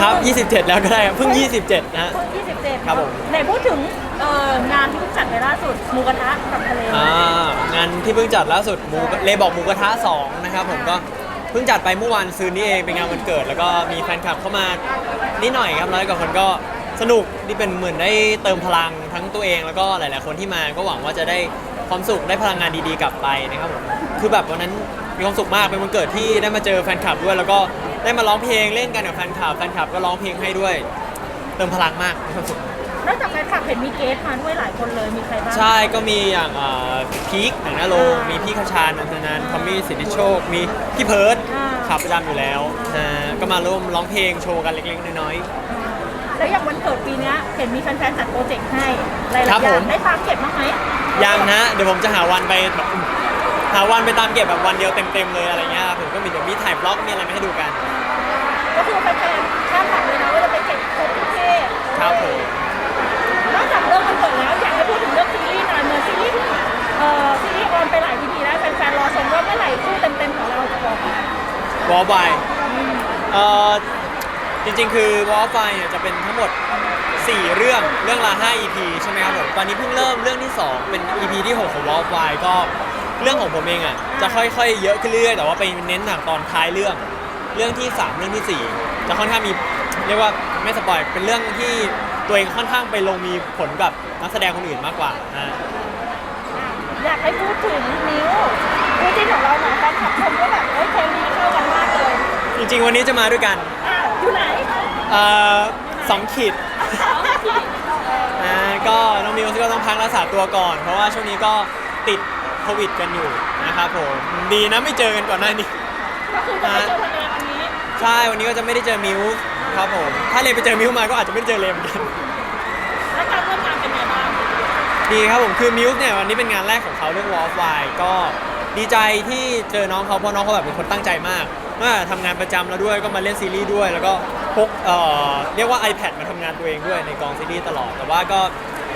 ครับ 27 แล้วก็ได้ครับเพิ่ง 27 นะฮะเพิ่ง27ครับผม ไหนพูดถึงเอ่องานที่เพิ่งจัดไปล่าสุดหมูกระทะกับทะเลอ่างานที่เพิ่งจัดล่าสุดหมูเลบอกหมูกระทะ2นะครับผมก็เพิ่งจัดไปเมื่อวานซืนนี้เองเป็นงานวันเกิด แล้วก็มีแฟนคลับเข้ามานิดหน่อยครับร้อยกว่าคนก็สนุกนี่เป็นเหมือนได้เติมพลังทั้งตัวเอง แล้วก็หลาย ๆ คนที่มาก็หวังว่าจะได้ความสุขได้พลังงานดี ๆ กลับไปนะครับผมคือแบบวันนั้นมีความสุขมากเป็นวันเกิดที่ได้มาเจอแฟนคลับด้วย แล้วก็ ได้มาร้องเพลงเล่นกันกับแฟนคลับแฟนคลับก็ร้องเพลงให้ด้วย เติมพลังมากมีความสุขนอกจากแฟนคลับเห็นมีเกสมาด้วยหลายคนเลยมีใครบ้าง ใช่ก็มีอย่างเอ่อพีคหนังหน้าโรงมีพี่คชานันทนานทอมมี่สิทธิโชค มีพี่เพิร์ดอ่า ขับประจำอยู่แล้วอ่าก็มาร่วมร้องเพลงโชว์กันเล็กๆน้อย แล้วอย่างวันเกิดปีเนี้ยเห็นมีแฟนๆจัดโปรเจกต์ให้หลายๆครับอย่าผงม ได้ตามเก็บบ้างไหม ๆยังนะเดี๋ยวผมจะหาวันไปแบบ หาวันไปตามเก็บแบบวันเดียวเต็มๆเลยอะไรเงี้ยครับผมก็มีเดี๋ยวมีถ่ายบล็อกมีอะไรมาให้ดูกัน ก็คือแฟนๆคาดหวังเลยนะว่าจะไปเก็บครบทุกเพศครับผมนอกจากเรื่องวันเกิดแล้วอยากให้พูดถึงเรื่องซีรีส์หน่อยเหมือนซีรีส์เอ่อซีรีส์ออนไปหลายทีแล้วแฟนๆรอชมว่าเมื่อไหร่คู่เต็มๆของเราจะออกมาวอลไฟเอ่อจริงๆ คือวอลไฟเนี่ยจะเป็นทั้งหมด 4 เรื่องเรื่องละ5 EP ใช่ไหมครับผมตอนนี้เพิ่งเริ่มเรื่องที่ 2 เป็น EP ที่ 6 ของวอลไฟก็ เรื่องของผมเองอะจะค่อยๆ เยอะขึ้นเรื่อยๆแต่ว่าไปเน้นหนักตอนท้ายเรื่อง เรื่องที่ 3 เรื่องที่ 4 จะค่อนข้างมีเรียกว่าไม่สปอยเป็นเรื่องที่ตัวเองค่อนข้างไปลงมีผลกับนักแสดงคนอื่นมากกว่านะอยากให้พูดถึงนิ้วคู่จิ้นของเราหน่อยแฟนคลับชมว่าแบบเฮ้ยเคมีเข้ากันมากเลยจริงๆ วันนี้จะมาด้วยกันอะอยู่ไหนเอ่อสองขีดอ่าก็น้องมิวก็ต้องพักรักษาตัวก่อน เพราะว่าช่วงนี้ก็ติดโค วิดกันอยู่นะครับผมดีนะไม่เจอกันก่อนหน้านี้ ก็คือจะไปเจอทะเลวันนี้ใช่วันนี้ก็จะไม่ได้เจอมิวครับผม ถ้าเลมไปเจอมิวมาก็อาจจะไม่ได้เจอเลมเหมือนกัน และการร่วมงานเป็นไงบ้างดีครับผมคือมิวเนี่ยวันนี้เป็นงานแรกของเขาเรื่อง w a l f i ก็ดีใจที่เจอน้องเขาเพราะน้องเขาแบบเป็นคนตั้งใจมากว่าทำงานประจำแล้วด้วยก็มาเล่นซีรีส์ด้วย แล้วก็พกเอ่อเรียกว่า iPad มาทำงานตัวเองด้วยในกองซีรีส์ตลอด แต่ว่าก็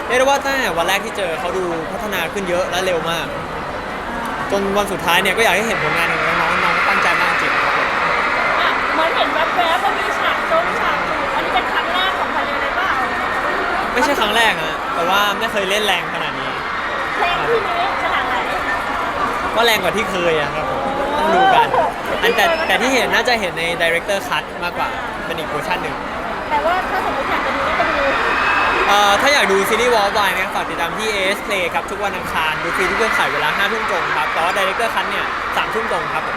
เรียกได้ว่าตั้งแต่วันแรกที่เจอเขาดูพัฒนาขึ้นเยอะและเร็วมาก จนวันสุดท้ายเนี่ยก็อยากให้เห็นผลงานของน้องๆน้องตั้งใจมากจริงครับผมอะเหมือนเห็นแวบๆว่ามีฉากโจงฉากจูบอันนี้เป็นครั้งแรกของทะเลเลยเปล่าไม่ใช่ครั้งแรกฮะแต่ว่าไม่เคยเล่นแรงขนาดนี้ เพลงที่นี้ขนาดไหนก็แรงกว่าที่เคยอะครับผมต้องดูกัน อันแต่แต่ที่เห็นน่าจะเห็นใน director cut มากกว่าเป็นอีกเวอร์ชันหนึ่งแต่ว่าถ้าสมมติอยากจะดูก็จะดู เอ่อถ้าอยากดูซีรีส์วอลวายนะครับฝากติดตามที่ AS Play ครับ ทุกวันอังคาร ดูฟรีทุกเครือข่ายเวลา5ทุ่มตรงครับแต่ว่า Director Cut เนี่ย3ทุ่มตรงครับผม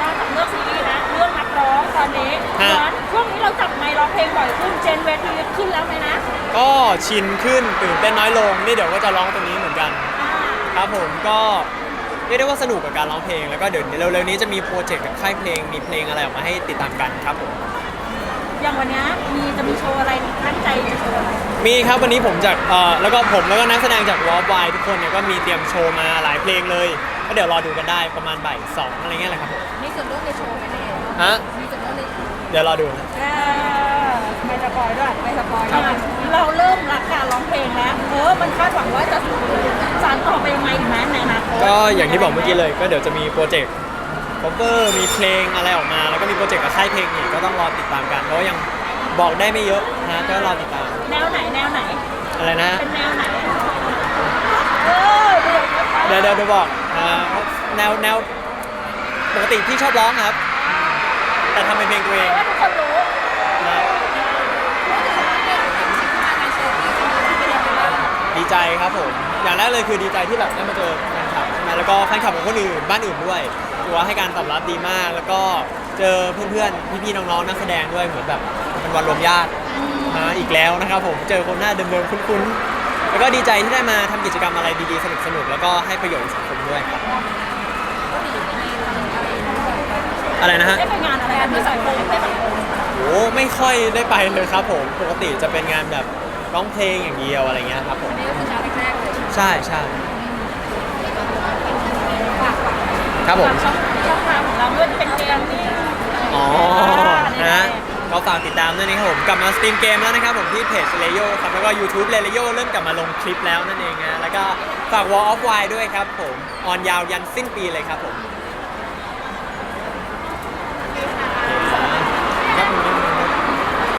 นอกจากเรื่องซีรีส์นะเรื่องนักร้องตอนนี้เหฮะมือนช่วงนี้เราจับไมค์ร้องเพลงบ่อยขึ้นเจนเวทีขึ้นแล้วไหมนะก็ชินขึ้นตื่นเต้นน้อยลง นี่เดี๋ยวก็จะร้องตรงนี้เหมือนกัน อ่าครับผมก็เรียกได้ว่าสนุกกับการร้องเพลง แล้วก็เดี๋ยวเร็วๆนี้จะมีโปรเจกต์กับค่ายเพลง มีเพลงอะไรออกมาให้ติดตามกันครับผม อย่างวันเนี้ยมีจะมีโชว์อะไร มีครับวันนี้ผมจากเอ่อแล้วก็ผมแล้วก็นักแสดงจากวอลวายทุกคนเนี่ยก็มีเตรียมโชว์มาหลายเพลงเลย ก็เดี๋ยวรอดูกันได้ประมาณบ่ายสองอะไรเงี้ยแหละครับผมมีส่วนร่วมในโชว์ไหมเนี่ยฮะมีส่วนร่วมในเดี๋ยวรอดูนะไม่สปอยด้วยไม่สปอยเราเริ่มรักการร้องเพลงแล้ว เออ มันคาดหวังว่าจะสานต่อไปยังไงอีกไหมในอนาคตก็อย่างที่บอกเมื่อกี้เลยก็เดี๋ยวจะมีโปรเจกต์คอเวอร์มีเพลงอะไรออกมา แล้วก็มีโปรเจกต์กับค่ายเพลงอีกก็ต้องรอติดตามกันเพราะว่ายังบอกได้ไม่เยอะนะก็รอติดตาม แนวไหนแนวไหน อะไรนะเป็นแนวไหนเออเดี๋ยวเดี๋ยวเดี๋ยวเดี๋ยวบอกอ่าแนวแนวปกติพี่ชอบร้องครับ แต่ทำเป็นเพลงตัวเองว่าทุกคนรู้นะดีใจครับผม อย่างแรกเลยคือดีใจที่แบบได้มาเจอแฟนคลับใช่ไหมแล้วก็แฟนคลับของคนอื่นบ้านอื่นด้วยถือว่าให้การตอบรับดีมาก แล้วก็เจอเพื่อนๆ พี่ๆ น้องๆ นักแสดงด้วยเหมือนแบบเป็นวันรวมญาติ มาอีกแล้วนะครับผมเจอคนหน้าเดิมๆคุ้นๆ แล้วก็ดีใจที่ได้มาทำกิจกรรมอะไรดีๆ สนุกๆ แล้วก็ให้ประโยชน์สังคมด้วยครับอะไรนะฮะ ได้ไปงานอะไรกันที่สังคมได้สังคมโอ้ไม่ค่อยได้ไปเลยครับผมปกติจะเป็นงานแบบร้องเพลงอย่างเดียวอะไรเงี้ยครับผมนี่ก็คือเช้าแรกๆเลยใช่ใช่ฝากฝากครับผม ช่องทางของเราด้วยเป็นเกมที่อ๋อนะฮะก็ ฝากติดตามด้วยนะครับผมกลับมาสตรีมเกมแล้วนะครับผมที่เพจเลโยครับแล้วก็ YouTube เลโยเริ่มกลับมาลงคลิปแล้วนั่นเองนะแล้วก็ฝาก Wall of Wine ด้วยครับผมออนยาวยันสิ้นปีเลยครับผม